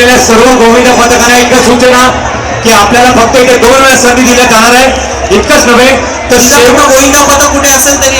सर्व गोविंद पथकांना एकच सूचना की आपल्याला फक्त इथे दोन वेळा संधी दिल्या जाणार आहे. इतकंच नव्हे तर पूर्ण शेवट गोविंदा कुठे असेल तरी